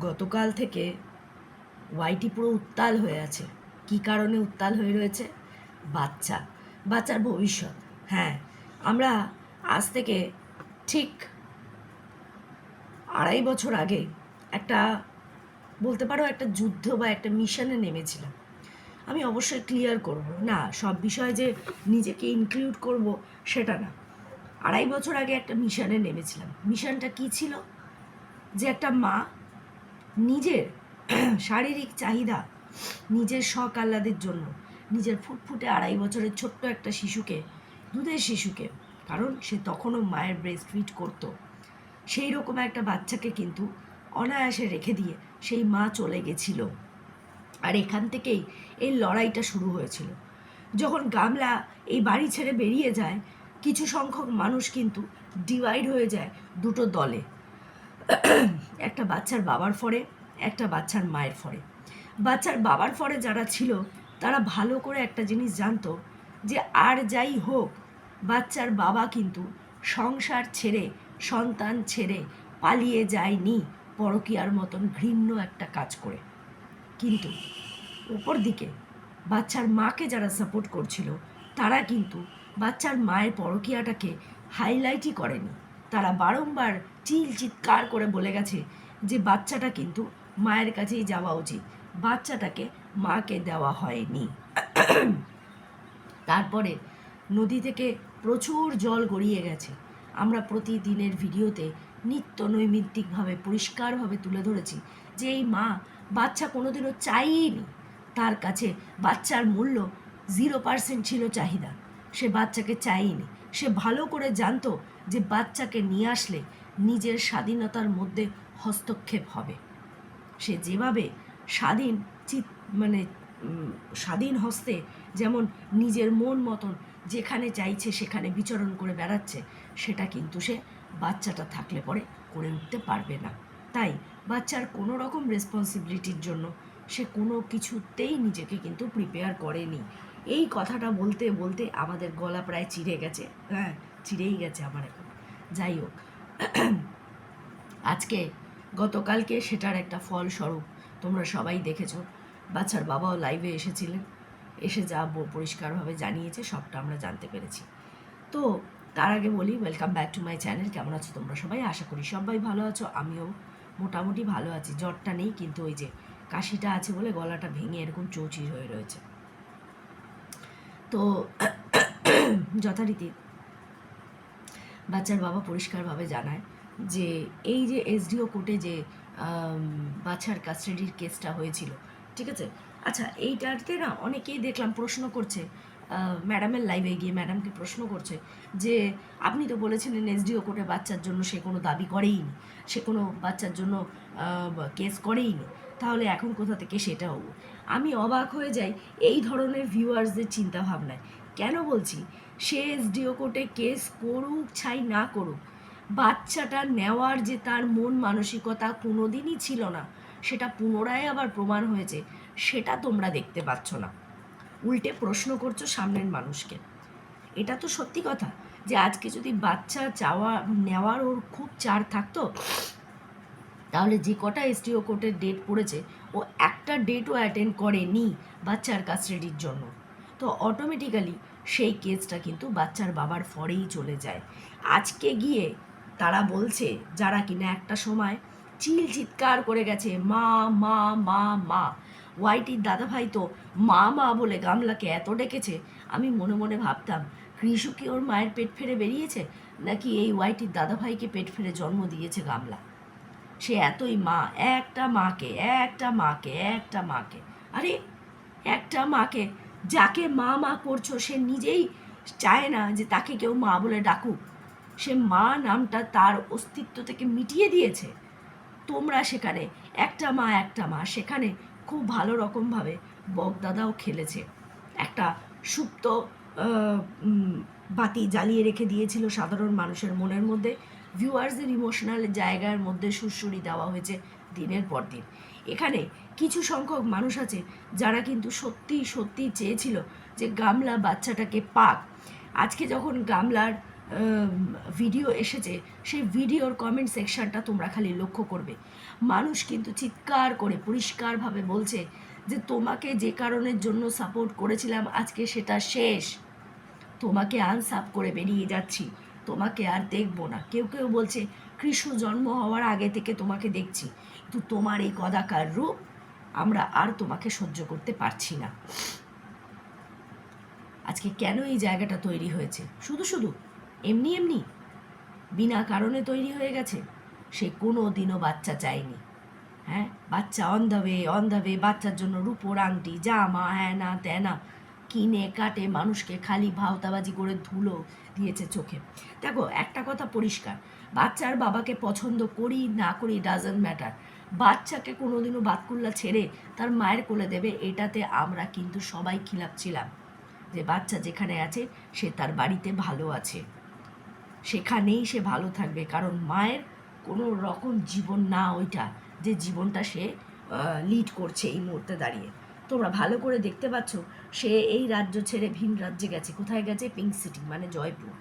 গতকাল থেকে ওয়াইটি পুরো উত্তাল হয়ে আছে। কী কারণে উত্তাল হয়ে রয়েছে? বাচ্চা। বাচ্চার ভবিষ্যৎ। হ্যাঁ আমরা আজ থেকে ঠিক আড়াই বছর আগে একটা, বলতে পারো একটা যুদ্ধ বা একটা মিশনে নেমেছিলাম। আমি অবশ্যই ক্লিয়ার করব। না, সব বিষয়ে যে নিজেকে ইনক্লুড করব সেটা না। আড়াই বছর আগে একটা মিশনে নেমেছিলাম। মিশনটা কী ছিল? যে একটা মা নিজের শারীরিক চাহিদা, নিজের শখ আহ্লাদের জন্য, নিজের ফুটফুটে আড়াই বছরের ছোট্ট একটা শিশুকে, দুধের শিশুকে, কারণ সে তখনও মায়ের ব্রেস্ট ফিট করতো। সেই রকম একটা বাচ্চাকে কিন্তু অনায়াসে রেখে দিয়ে সেই মা চলে গেছিল। আর এখান থেকেই এই লড়াইটা শুরু হয়েছিল। যখন গামলা এই বাড়ি ছেড়ে বেরিয়ে যায়, কিছু সংখ্যক মানুষ কিন্তু ডিভাইড হয়ে যায় দুটো দলে। একটা বাচ্চার বাবার ফরে একটা বাচ্চার মায়ের ফরে বাচ্চার বাবার ফরে যারা ছিল, তারা ভালো করে একটা জিনিস জানতো যে আর যাই হোক, বাচ্চার বাবা কিন্তু সংসার ছেড়ে, সন্তান ছেড়ে পালিয়ে যায়নি পরকীয়ার মতন ঘৃণ্য একটা কাজ করে। কিন্তু ওপর দিকে বাচ্চার মাকে যারা সাপোর্ট করছিল, তারা কিন্তু বাচ্চার মায়ের পরকীয়াটাকে হাইলাইটই করেনি। তারা বারংবার চিল চিৎকার করে বলে গেছে যে বাচ্চাটা কিন্তু মায়ের কাছেই যাওয়া উচিত। বাচ্চাটাকে মাকে দেওয়া হয়নি। তারপরে নদী থেকে প্রচুর জল গড়িয়ে গেছে। আমরা প্রতিদিনের ভিডিওতে নিত্য নৈমিত্তিকভাবে পরিষ্কারভাবে তুলে ধরেছি যে এই মা বাচ্চা কোনোদিনও চাইনি। তার কাছে বাচ্চার মূল্য জিরো পার্সেন্ট ছিল চাহিদা। সে বাচ্চাকে চাইনি। সে ভালো করে জানতো যে বাচ্চাকে নিয়ে আসলে নিজের স্বাধীনতার মধ্যে হস্তক্ষেপ হবে। সে যেভাবে স্বাধীন চিত মানে স্বাধীন হস্তে যেমন নিজের মন মতন যেখানে চাইছে সেখানে বিচরণ করে বেড়াচ্ছে, সেটা কিন্তু সে বাচ্চাটা থাকলে পরে করে উঠতে পারবে না। তাই বাচ্চার কোনো রকম রেসপন্সিবিলিটির জন্য সে কোনো কিছুতেই নিজেকে কিন্তু প্রিপেয়ার করেনি। এই কথাটা বলতে বলতে আমাদের গলা প্রায় চিড়ে গেছে। হ্যাঁ চিড়েই গেছে আমার এখন। যাই হোক। আজকে গতকালকে সেটার একটা ফলস্বরূপ তোমরা সবাই দেখেছ। বাচ্চার বাবাও লাইভে এসেছিলেন। এসে যা পরিষ্কারভাবে জানিয়েছে, সবটা আমরা জানতে পেরেছি। তো তার আগে বলি welcome back to my channel কেমন আছো তোমরা সবাই? আশা করি সবাই ভালো আছো। আমিও মোটামুটি ভালো আছি। জ্বরটা নেই, কিন্তু ওই যে কাশিটা আছে বলে গলাটা ভেঙে এরকম চৌচির হয়ে রয়েছে। তো যথারীতি বাচ্চার বাবা পরিষ্কারভাবে জানায় যে এই যে এসডিও কোর্টে যে বাচ্চার কাস্টাডির কেসটা হয়েছিল, ঠিক আছে? আচ্ছা এইটাতে না অনেকেই দেখলাম প্রশ্ন করছে ম্যাডামের লাইভে গিয়ে ম্যাডামকে প্রশ্ন করছে যে, আপনি তো বলেছিলেন এসডিও কোর্টে বাচ্চার জন্য সে কোনো দাবি করেইনি, সে কোনো বাচ্চার জন্য কেস করেইনি। তাহলে এখন কোথা থেকে সেটা হব? আমি অবাক হয়ে যাই এই ধরনের ভিউয়ার্সদের চিন্তাভাবনায়। কেন বলছি? সে এসডিও কোর্টে কেস করুক ছাই না করুক, বাচ্চাটা নেওয়ার যে তার মন মানসিকতা কোনোদিনই ছিল না, সেটা পুনরায় আবার প্রমাণ হয়েছে, সেটা তোমরা দেখতে পাচ্ছ না। উল্টে প্রশ্ন করছ সামনের মানুষকে। এটা তো সত্যি কথা যে আজকে যদি বাচ্চা চাওয়া, নেওয়ার ওর খুব চার থাকতো তাহলে যে কটা এসটিও কোর্টের ডেট পড়েছে, ও একটা ডেটও অ্যাটেন্ড করেনি বাচ্চার কাস্টাডির জন্য। তো অটোমেটিক্যালি সেই কেসটা কিন্তু বাচ্চার বাবার ফরেই চলে যায়। আজকে গিয়ে তারা বলছে, যারা কিনা একটা সময় চিল চিৎকার করে গেছে, মা মা মা মা। ওয়াইটির দাদাভাই তো মা মা বলে গামলাকে এত ডেকেছে, আমি মনে মনে ভাবতাম কৃষু কি ওর মায়ের পেট ফেরে বেরিয়েছে? নাকি এই ওয়াইটির দাদাভাইকে পেট ফেরে জন্ম দিয়েছে গামলা? সে এতই মা, একটা মাকে একটা মাকে একটা মাকে। আরে, একটা মাকে, যাকে মা মা করছ, সে নিজেই চায় না যে তাকে কেউ মা বলে ডাকুক। সে মা নামটা তার অস্তিত্ব থেকে মিটিয়ে দিয়েছে। তোমরা সেখানে, একটা মা একটা মা, সেখানে খুব ভালো রকমভাবে বগদাদাও খেলেছে। একটা সুপ্ত বাতি জ্বালিয়ে রেখে দিয়েছিল সাধারণ মানুষের মনের মধ্যে। ভিউয়ার্সদের ইমোশনাল জায়গার মধ্যে সুরসুরি দেওয়া হয়েছে দিনের পর দিন। এখানে কিছু সংখ্যক মানুষ আছে যারা কিন্তু সত্যি সত্যি চেয়েছিল যে গামলা বাচ্চাটাকে পাক। আজকে যখন গামলার ভিডিও এসেছে, সেই ভিডিওর কমেন্ট সেকশনটা তোমরা খালি লক্ষ্য করবে। মানুষ কিন্তু চিৎকার করে, পরিষ্কারভাবে বলছে যে, তোমাকে যে কারণের জন্য সাপোর্ট করেছিলাম, আজকে সেটা শেষ। তোমাকে আনসাপ করে বেরিয়ে যাচ্ছি। তোমাকে আর দেখব না। কেউ কেউ বলছে, কৃষ্ণ জন্ম হওয়ার আগে থেকে তোমাকে দেখছি। কিন্তু তোমার এই কদাকার রূপ আমরা আর তোমাকে সহ্য করতে পারছি না। আজকে কেন এই জায়গাটা তৈরি হয়েছে? শুধু শুধু, এমনি এমনি, বিনা কারণে তৈরি হয়ে গেছে। সে কোনো দিনও বাচ্চা চায়নি। হ্যাঁ? বাচ্চা on the way on the way বাচ্চার জন্য রূপোর আংটি, জামা হ্যাঁ না ত্যানা কিনে কাটে, মানুষকে খালি ভাওতাবাজি করে ধুলো দিয়েছে চোখে। দেখো, একটা কথা পরিষ্কার, বাচ্চার বাবাকে পছন্দ করি না করি ডাজন্ট ম্যাটার বাচ্চাকে কোনোদিনও বাতকুল্লা ছেড়ে তার মায়ের কোলে দেবে, এটাতে আমরা কিন্তু সবাই খিলাপ ছিলাম। যে বাচ্চা যেখানে আছে, সে তার বাড়িতে ভালো আছে। সেখানেই সে ভালো থাকবে, কারণ মায়ের কোনো রকম জীবন না ওইটা, যে জীবনটা সে লিড করছে এই মুহূর্তে দাঁড়িয়ে। তোমরা ভালো করে দেখতে পাচ্ছ, সে এই রাজ্য ছেড়ে ভিন রাজ্যে গেছে। কোথায় গেছে? পিঙ্ক সিটি মানে জয়পুর।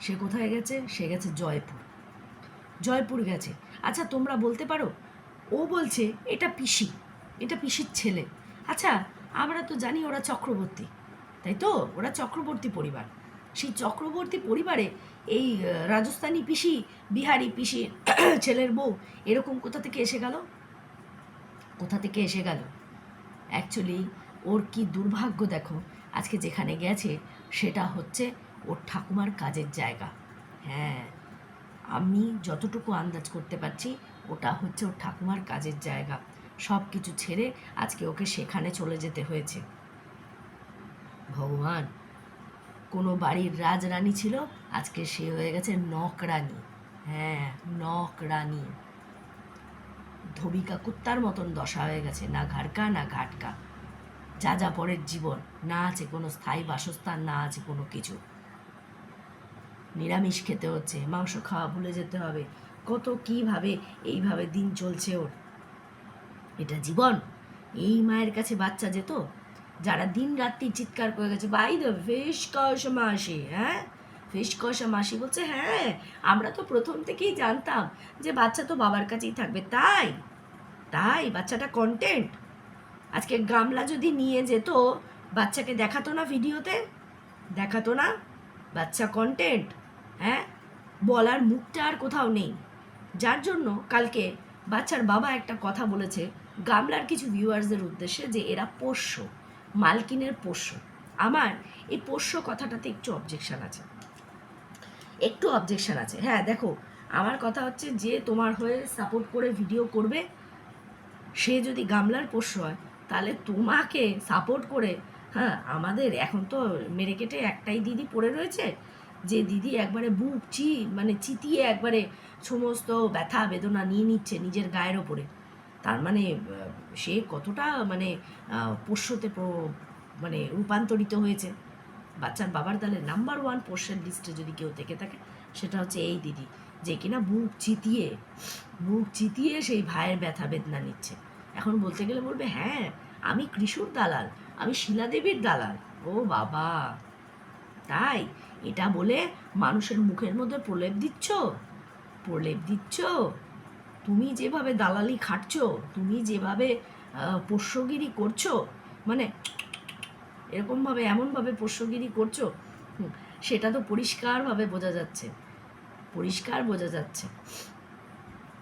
সে কোথায় গেছে? সে গেছে জয়পুর। জয়পুর গেছে। আচ্ছা তোমরা বলতে পারো, ও বলছে, এটা পিসি। এটা পিসির ছেলে। আচ্ছা আমরা তো জানি ওরা চক্রবর্তী, তাই তো? ওরা চক্রবর্তী পরিবার। সেই চক্রবর্তী পরিবারে এই রাজস্থানী পিসি, বিহারি পিসি ছেলের বউ এরকম কোথা থেকে এসে গেল? কোথা থেকে এসে গেল? অ্যাকচুয়ালি ওর কি দুর্ভাগ্য দেখো? আজকে যেখানে গেছে, সেটা হচ্ছে ওর ঠাকুমার কাজের জায়গা। হ্যাঁ আমি যতটুকু আন্দাজ করতে পারছি, ওটা হচ্ছে ওর ঠাকুমার কাজের জায়গা। সব কিছু ছেড়ে আজকে ওকে সেখানে চলে যেতে হয়েছে। ভগবান, কোনো বাড়ির রাজরানী ছিল? আজকে সে হয়ে গেছে নকরানী হ্যাঁ নকরানী ধবিকা কুত্তার মতন দশা হয়ে গেছে, না ঘাড়কা, না ঘাটকা। যা যা পরের জীবন, না আছে কোনো স্থায়ী বাসস্থান, না আছে কোনো কিছু। নিরামিষ খেতে হচ্ছে, মাংস খাওয়া ভুলে যেতে হবে। কত কীভাবে, এইভাবে দিন চলছে ওর। এটা জীবন। এই মায়ের কাছে বাচ্চা যেত যারা দিন রাত্রি চিৎকার করে গেছে, বাই দ্য ফিশ কষা মাসি হ্যাঁ? ফিশ কষা মাসি বলছে হ্যাঁ আমরা তো প্রথম থেকেই জানতাম যে বাচ্চা তো বাবার কাছেই থাকবে। তাই? তাই? বাচ্চাটা কন্টেন্ট আজকে গামলা যদি নিয়ে যেত, বাচ্চাকে দেখাতো না ভিডিওতে? দেখাতো না? বাচ্চা কন্টেন্ট হ্যাঁ? বলার মুখটা আর কোথাও নেই। যার জন্য কালকে বাচ্চার বাবা একটা কথা বলেছে গামলার কিছু ভিউয়ার্সদের উদ্দেশ্যে যে এরা পোষ্য, মালকিনের পোষ্য। আমার এই পোষ্য কথাটাতে একটু অবজেকশন আছে। একটু অবজেকশন আছে। হ্যাঁ দেখো, আমার কথা হচ্ছে যে তোমার হয়ে সাপোর্ট করে ভিডিও করবে, সে যদি গামলার পোষ্য হয়, তাহলে তোমাকে সাপোর্ট করে হ্যাঁ আমাদের এখন তো মেরে কেটে একটাই দিদি পড়ে রয়েছে, যে দিদি একবারে বুক চি মানে চিতিয়ে একবারে সমস্ত ব্যথা বেদনা নিয়ে নিচ্ছে নিজের গায়ের ওপরে। তার মানে সে কতটা মানে পোষ্যতে মানে রূপান্তরিত হয়েছে। বাচ্চার বাবার দলের নাম্বার ওয়ান পোষ্যের লিস্টে যদি কেউ থেকে থাকে, সেটা হচ্ছে এই দিদি, যে কিনা বুক চিতিয়ে বুক চিতিয়ে সেই ভাইয়ের ব্যথা বেদনা নিচ্ছে। এখন বলতে গেলে বলবে হ্যাঁ আমি কৃষুর দালাল, আমি শিলাদেবীর দালাল। ও বাবা, তাই? এটা বলে মানুষের মুখের মধ্যে প্রলেপ দিচ্ছ? প্রলেপ দিচ্ছ? তুমি যেভাবে দালালি খাটছো, তুমি যেভাবে পোষ্যগিরি করছ মানে এরকমভাবে, এমনভাবে পোষ্যগিরি করছ? সেটা তো পরিষ্কারভাবে বোঝা যাচ্ছে। পরিষ্কার বোঝা যাচ্ছে।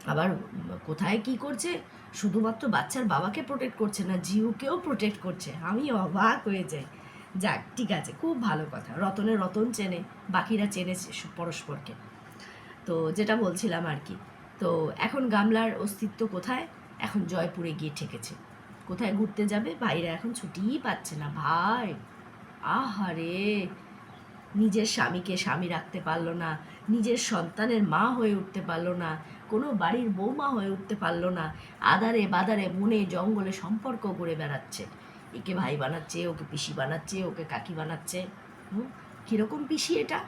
আবার কোথায় কি করছে? শুধুমাত্র বাচ্চার বাবাকে প্রোটেক্ট করছে না, জিউকেও প্রোটেক্ট করছে। আমি অবাক হয়ে যাই। যাক, ঠিক আছে, খুব ভালো কথা। রতনে রতন চেনে, বাকিরা চেনেছে পরস্পরকে। তো যেটা বলছিলাম আর কি, তো এখন গামলার অস্তিত্ব কোথায়? এখন জয়পুরে গিয়ে ঠেকেছে। কোথায় ঘুরতে যাবে? বাইরে এখন ছুটিই পাচ্ছে না ভাই। আহারে! নিজের স্বামীকে স্বামী রাখতে পারল না, নিজের সন্তানের মা হয়ে উঠতে পারল না, কোনো বাড়ির বৌমা হয়ে উঠতে পারল না, আদারে বাদারে বনে জঙ্গলে সম্পর্ক করে বেড়াচ্ছে। একে ভাই বানাচ্ছে, ওকে পিসি বানাচ্ছে, ওকে কাকি বানাচ্ছে। হুম? কীরকম পিসি এটা?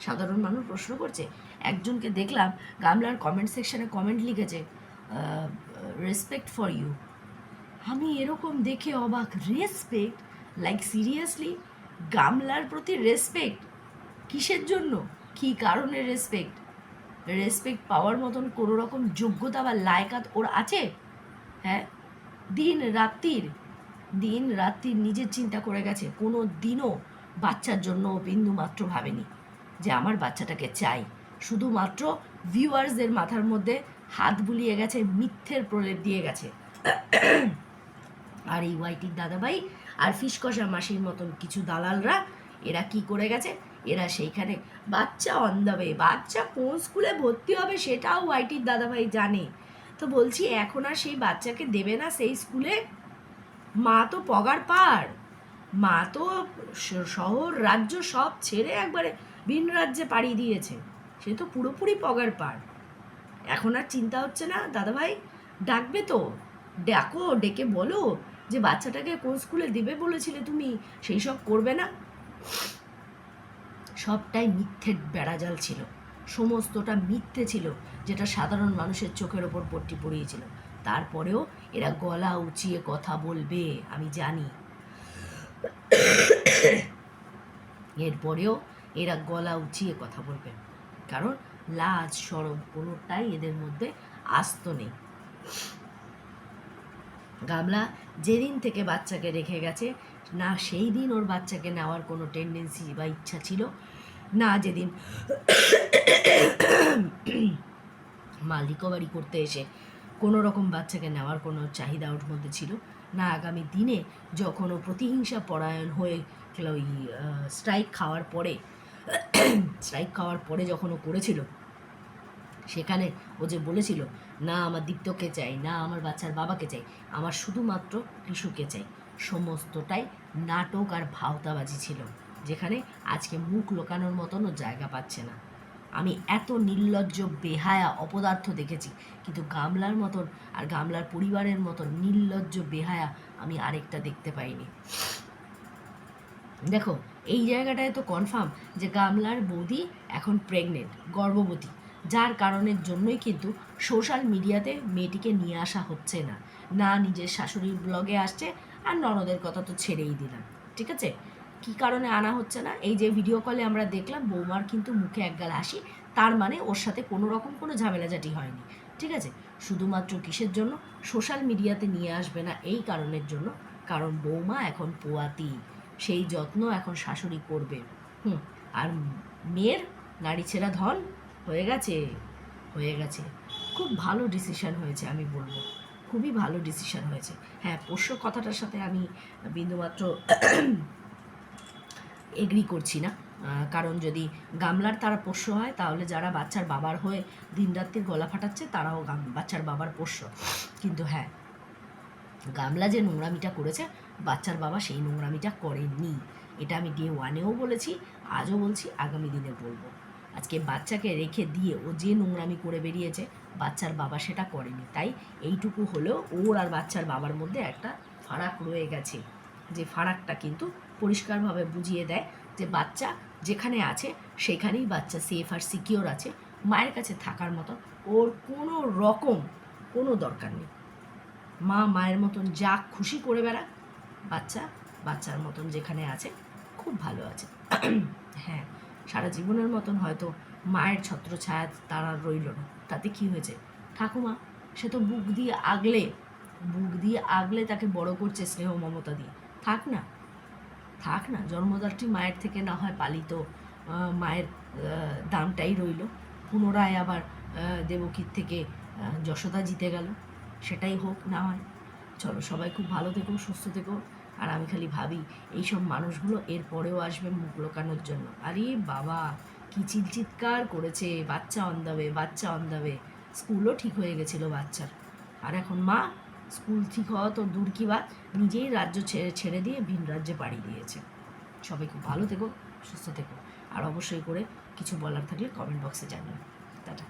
সাধারণ মানুষ প্রশ্ন করছে। একজনকে দেখলাম, গামলার কমেন্ট সেকশানে কমেন্ট লিখেছে রেসপেক্ট ফর ইউ আমি এরকম দেখে অবাক। রেসপেক্ট লাইক সিরিয়াসলি গামলার প্রতি রেসপেক্ট কিসের জন্য? কি কারণে রেসপেক্ট রেসপেক্ট পাওয়ার মতন কোনো রকম যোগ্যতা বা লায়কাত ওর আছে? হ্যাঁ? দিন রাত্রির দিন রাত্রির নিজের চিন্তা করে গেছে। কোনো দিনও বাচ্চার জন্য ও বিন্দু মাত্র ভাবেনি যে আমার বাচ্চাটাকে চাই। শুধুমাত্র ভিউয়ার্সদের মাথার মধ্যে হাত বুলিয়ে গেছে, মিথ্যের প্রলেপ দিয়ে গেছে। আর এই ওয়াইটির দাদাভাই আর ফিসকষা মাসির মতন কিছু দালালরা, এরা কি করে গেছে? এরা সেইখানে বাচ্চা অন্দাবে বাচ্চা কোন স্কুলে ভর্তি হবে সেটাও ওয়াইটির দাদাভাই জানে। তো বলছি, এখন আর সেই বাচ্চাকে দেবে না সেই স্কুলে মা তো পগার পার। মা তো শহর, রাজ্য সব ছেড়ে একবারে ভিন রাজ্যে পাড়ি দিয়েছে। সে তো পুরোপুরি পগার পার। এখন আর চিন্তা হচ্ছে না? দাদাভাই, ডাকবে তো? ডাকো, ডেকে বলো। যে বাচ্চাটাকে কোন স্কুলে দেবে বলেছিলে তুমি? সেই সব করবে না। সবটাই মিথ্যে বেড়াজাল ছিল। সমস্তটা মিথ্যে ছিল, যেটা সাধারণ মানুষের চোখের ওপর পট্টি পড়িয়েছিল। তারপরেও এরা গলা উঁচিয়ে কথা বলবে, আমি জানি। এরপরেও এরা গলা উঁচিয়ে কথা বলবে। কারণ লাজ, সরম কোনোটাই এদের মধ্যে আস্ত নেই। গামলা যেদিন থেকে বাচ্চাকে রেখে গেছে, না সেই দিন ওর বাচ্চাকে নেওয়ার কোনো টেন্ডেন্সি বা ইচ্ছা ছিল, না যেদিন মাল রিকভারি করতে এসে কোনো রকম বাচ্চাকে নেওয়ার কোনো চাহিদা ওর মধ্যে ছিল। না আগামী দিনে যখন ও প্রতিহিংসা পরায়ণ হয়ে ওই স্ট্রাইক খাওয়ার পরে স্ট্রাইক খাওয়ার পরে যখন ও করেছিল, সেখানে ও যে বলেছিল না আমার দীপ্তকে চাই, না আমার বাচ্চার বাবাকে চাই, আমার শুধুমাত্র কৃষুকে চাই। সমস্তটাই নাটক আর ভাওতাবাজি ছিল, যেখানে আজকে মুখ লোকানোর মতনও জায়গা পাচ্ছে না। আমি এত নির্লজ্জ, বেহায়া অপদার্থ দেখেছি, কিন্তু গামলার মতন আর গামলার পরিবারের মতন নির্লজ্জ, বেহায়া আমি আরেকটা দেখতে পাইনি। দেখো, এই জায়গাটায় তো কনফার্ম যে গামলার বৌদি এখন প্রেগনেন্ট গর্ভবতী। যার কারণের জন্যই কিন্তু সোশ্যাল মিডিয়াতে মেয়েটিকে নিয়ে আসা হচ্ছে না। না নিজের শাশুড়ির ব্লগে আসছে, আর ননদের কথা তো ছেড়েই দিলাম। ঠিক আছে? কি কারণে আনা হচ্ছে না? এই যে ভিডিও কলে আমরা দেখলাম, বৌমার কিন্তু মুখে একগাল হাসি, তার মানে ওর সাথে কোনো রকম কোনো ঝামেলাঝাটি হয়নি। ঠিক আছে? শুধুমাত্র কিসের জন্য? সোশ্যাল মিডিয়াতে নিয়ে আসবে না এই কারণের জন্য, কারণ বৌমা এখন পোয়াতি। সেই যত্ন এখন শাশুড়ি করবে। হুম, আর মেয়ের নারী ছেঁড়া ধন হয়ে গেছে? হয়ে গেছে। খুব ভালো ডিসিশান হয়েছে, আমি বলব। খুবই ভালো ডিসিশান হয়েছে। হ্যাঁ পোষ্য কথাটার সাথে আমি বিন্দুমাত্র এগ্রি করছি না। কারণ যদি গামলার তারা পোষ্য হয়, তাহলে যারা বাচ্চার বাবার হয়ে দিনরাত্রির গলা ফাটাচ্ছে, তারাও বাচ্চার বাবার পোষ্য। কিন্তু হ্যাঁ গামলা যে নোংরামিটা করেছে, বাচ্চার বাবা সেই নোংরামিটা করেনি এটা আমি ডে ওয়ানেও বলেছি, আজও বলছি, আগামী দিনে বলব। আজকে বাচ্চাকে রেখে দিয়ে ও যে নোংরামি করে বেরিয়েছে, বাচ্চার বাবা সেটা করেনি। তাই এইটুকু হলেও ওর আর বাচ্চার বাবার মধ্যে একটা ফারাক রয়ে গেছে। যে ফারাকটা কিন্তু পরিষ্কারভাবে বুঝিয়ে দেয় যে বাচ্চা যেখানে আছে সেখানেই বাচ্চা সেফ আর সিকিওর আছে, মায়ের কাছে থাকার মতো ওর কোনো রকম কোনো দরকার নেই। মা মায়ের মতন যা খুশি করে বেড়া বাচ্চা বাচ্চার মতন যেখানে আছে খুব ভালো আছে। হ্যাঁ সারা জীবনের মতন হয়তো মায়ের ছত্র ছায়া তার রইল না। তাতে কি হয়েছে? ঠাকুমা, সে তো বুক দিয়ে আগলে, বুক দিয়ে আগলে তাকে বড় করছে স্নেহ মমতা দিয়ে। থাক না থাক না, জন্মদাত্রী মায়ের থেকে না হয় পালিত মায়ের দামটাই রইল। পুনরায় আবার দেবকীর থেকে যশোদা জিতে গেল। সেটাই হোক না হয়। চলো সবাই খুব ভালো থেকো, সুস্থ থেকো। আর আমি খালি ভাবি, এইসব মানুষগুলো এর পরেও আসবে মুখ লোকানোর জন্য। আরে বাবা, কি চিৎকার করেছে, বাচ্চা অন্দাবে বাচ্চা অন্দাবে স্কুলও ঠিক হয়ে গেছিল বাচ্চার। আর এখন মা, স্কুল ঠিক হওয়া তো দূর কি বাদ নিজেই রাজ্য ছেড়ে ছেড়ে দিয়ে ভিন রাজ্যে পাড়ি দিয়েছে। সবাই খুব ভালো থেকো, সুস্থ থেকো। আর অবশ্যই করে কিছু বলার থাকলে কমেন্ট বক্সে জানিও। টাটা।